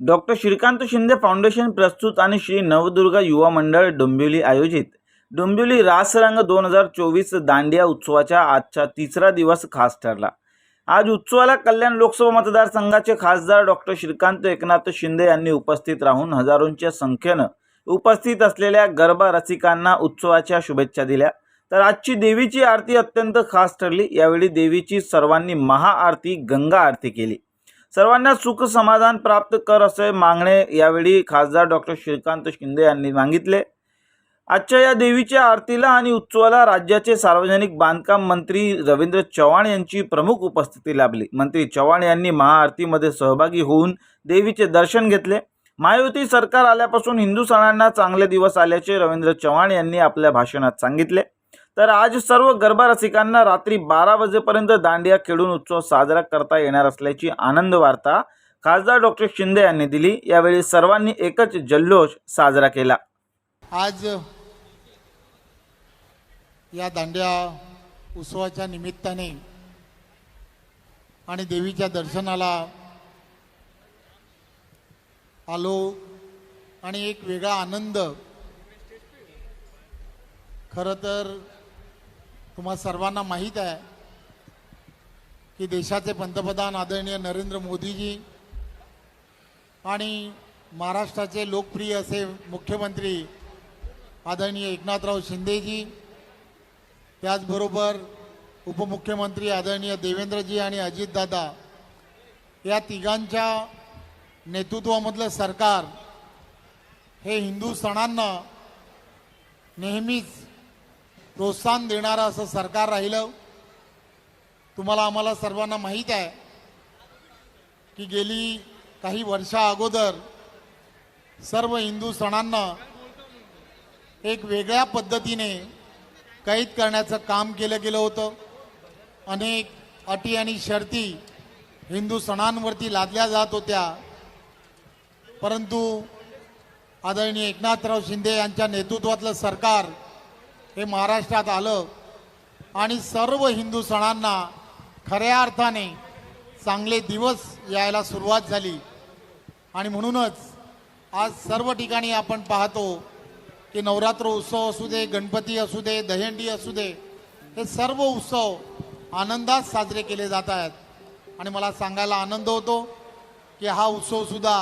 Doctor Shrikant Shinde foundation प्रस्तुत आणि श्री नवदुर्गा युवा मंडळ डोंबिवली आयोजित. डोंबिवली रासरंग दोन हजार चोवीस दांडिया उत्सवाच्या आजचा तिसरा दिवस खास ठरला. आज उत्सवाला कल्याण लोकसभा मतदारसंघाचे खासदार डॉक्टर श्रीकांत एकनाथ शिंदे यांनी उपस्थित राहून हजारोंच्या संख्येनं उपस्थित असलेल्या गरबा रसिकांना उत्सवाच्या शुभेच्छा दिल्या. तर आजची देवीची आरती अत्यंत खास ठरली. यावेळी देवीची सर्वांनी महाआरती गंगा आरती केली. सर्वांना सुख समाधान प्राप्त कर असे मागणे यावेळी खासदार डॉक्टर श्रीकांत शिंदे यांनी सांगितले आजच्या या देवीच्या आरतीला आणि उत्सवाला राज्याचे सार्वजनिक बांधकाम मंत्री रवींद्र चव्हाण यांची प्रमुख उपस्थिती लाभली. मंत्री चव्हाण यांनी महाआरतीमध्ये सहभागी होऊन देवीचे दर्शन घेतले. महायुती सरकार आल्यापासून हिंदू सणांना चांगले दिवस आल्याचे रवींद्र चव्हाण यांनी आपल्या भाषणात सांगितले. तर आज सर्व गरबा रसिकांना रात्री बारा वाजेपर्यंत दांडिया खेळून उत्सव साजरा करता येणार असल्याची आनंद वार्ता खासदार डॉक्टर शिंदे यांनी दिली. यावेळी सर्वांनी एकच जल्लोष साजरा केला. आज या दांड्या उत्सवाच्या निमित्ताने आणि देवीच्या दर्शनाला आलो आणि एक वेगळा आनंद खरं तर तुम्हा सर्वांना माहीत आहे की देशाचे पंतप्रधान आदरणीय नरेंद्र मोदीजी आणि महाराष्ट्राचे लोकप्रिय असे मुख्यमंत्री आदरणीय एकनाथराव शिंदेजी त्याचबरोबर उपमुख्यमंत्री आदरणीय देवेंद्रजी आणि अजितदादा या तिघांच्या नेतृत्वामधलं सरकार हे हिंदू सणांना नेहमीच प्रोत्साहन देणारं असं सरकार राहिलं. तुम्हाला आम्हाला सर्वांना माहीत आहे की गेली काही वर्षा अगोदर सर्व हिंदू सणांना एक वेगळ्या पद्धतीने कैद करण्याचं काम केलं गेलं होतं. अनेक अटी आणि शर्ती हिंदू सणांवरती लादल्या जात होत्या. परंतु आदरणीय एकनाथराव शिंदे यांच्या नेतृत्वातलं सरकार हे महाराष्ट्रात आलं आणि सर्व हिंदू सणांना खऱ्या अर्थाने चांगले दिवस यायला सुरुवात झाली. आणि म्हणूनच आज सर्व ठिकाणी आपण पाहतो की नवरात्र उत्सव असू दे गणपती असू दे दहीहंडी असू दे हे सर्व उत्सव आनंदात साजरे केले जात आहेत. आणि मला सांगायला आनंद होतो की हा उत्सवसुद्धा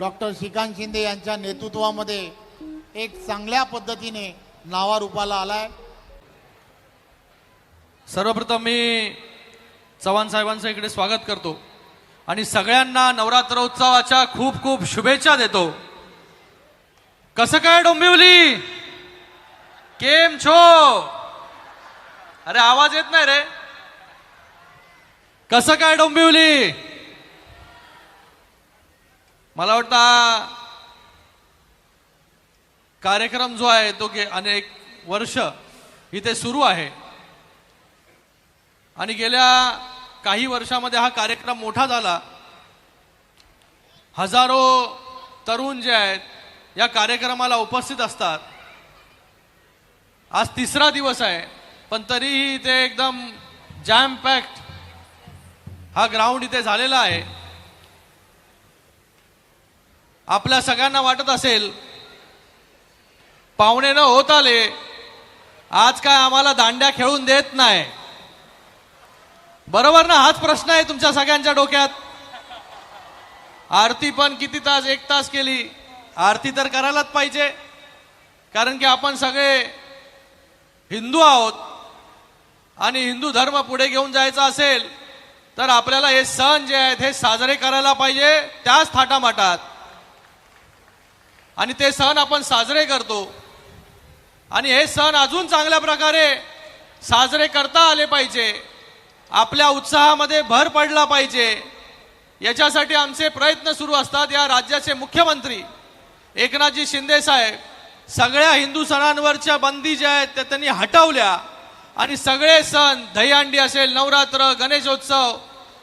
डॉक्टर श्रीकांत शिंदे यांच्या नेतृत्वामध्ये एक चांगल्या पद्धतीने नावारूपाला आलाय. सर्वप्रथम मी चव्हाण साहेबांचं इकडे स्वागत करतो. आणि सगळ्यांना नवरात्र उत्सवाच्या खूप खूप शुभेच्छा देतो. कसं काय डोंबिवली? केम छो? अरे आवाज येत नाही रे. कसं काय डोंबिवली? मला वाटतं कार्यक्रम जो आहे तो गे अनेक वर्ष इथे सुरू आहे. आणि गेल्या काही वर्षामध्ये हा कार्यक्रम मोठा झाला. हजारो तरुण जे आहेत या कार्यक्रमाला उपस्थित असतात. आज तिसरा दिवस आहे पण तरीही इथे एकदम जॅम पॅक्ट हा ग्राउंड इथे झालेला आहे. आपल्या सगळ्यांना वाटत असेल पाहुणे न होत आले आज काय आम्हाला दांड्या खेळून देत नाही? बरोबर ना? हाच प्रश्न आहे तुमच्या सगळ्यांच्या डोक्यात. आरती पण किती तास एक तास केली. आरती तर करायलाच पाहिजे. कारण की आपण सगळे हिंदू आहोत. आणि हिंदू धर्म पुढे घेऊन जायचा असेल तर आपल्याला हे सण जे आहेत हे साजरे करायला पाहिजे त्याच थाटामाटात. आणि ते सण आपण साजरे करतो. आणि हे सण अजून चांगल्या प्रकारे साजरे करता आले पाहिजे. आपल्या उत्साहामध्ये भर पडला पाहिजे. याच्यासाठी आमचे प्रयत्न सुरू असतात. या राज्याचे मुख्यमंत्री एकनाथजी शिंदे साहेब सगळ्या हिंदू सणांवरच्या बंदी ज्या आहेत त्या त्यांनी हटवल्या. आणि सगळे सण दहीहंडी असेल नवरात्र गणेशोत्सव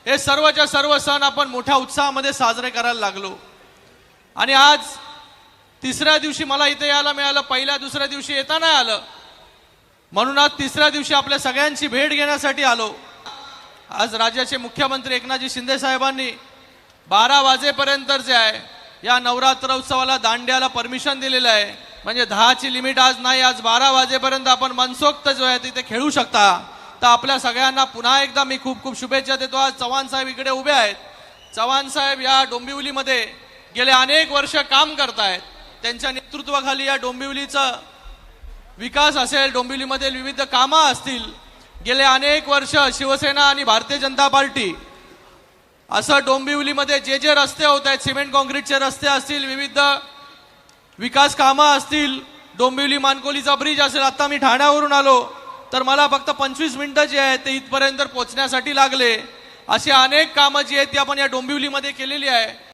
हे सर्वच्या सर्व सण आपण मोठ्या उत्साहामध्ये साजरे करायला लागलो. आणि आज तिसऱ्या दिवशी मला इथे यायला मिळालं पहिल्या दुसऱ्या दिवशी येता नाही आलं. म्हणून आज तिसऱ्या दिवशी आपल्या सगळ्यांची भेट घेण्यासाठी आलो. आज राज्याचे मुख्यमंत्री एकनाथजी शिंदे साहेबांनी बारा वाजेपर्यंत जे आहे. या नवरात्र उत्सवाला दांड्याला परमिशन दिलेलं आहे. म्हणजे दहाची लिमिट आज नाही आज बारा वाजेपर्यंत आपण मनसोक्त जो आहे तिथे खेळू शकता. तर आपल्या सगळ्यांना पुन्हा एकदा मी खूप खूप शुभेच्छा देतो. आज चव्हाण साहेब इकडे उभे आहेत. चव्हाण साहेब या डोंबिवलीमध्ये गेले अनेक वर्ष काम करतायत. त्यांच्या नेतृत्वाखाली या डोंबिवलीचं विकास असेल डोंबिवलीमधील विविध कामं असतील. गेले अनेक वर्ष शिवसेना आणि भारतीय जनता पार्टी असं डोंबिवलीमध्ये जे जे रस्ते होत आहेत सिमेंट कॉन्क्रीटचे रस्ते असतील विविध विकास कामं असतील डोंबिवली मानकोलीचा ब्रिज असेल आता मी ठाण्यावरून आलो तर मला फक्त पंचवीस मिनिटं जी आहेत ते इथपर्यंत पोहोचण्यासाठी लागले. अशी अनेक कामं जी आहेत ती आपण या डोंबिवलीमध्ये केलेली आहे.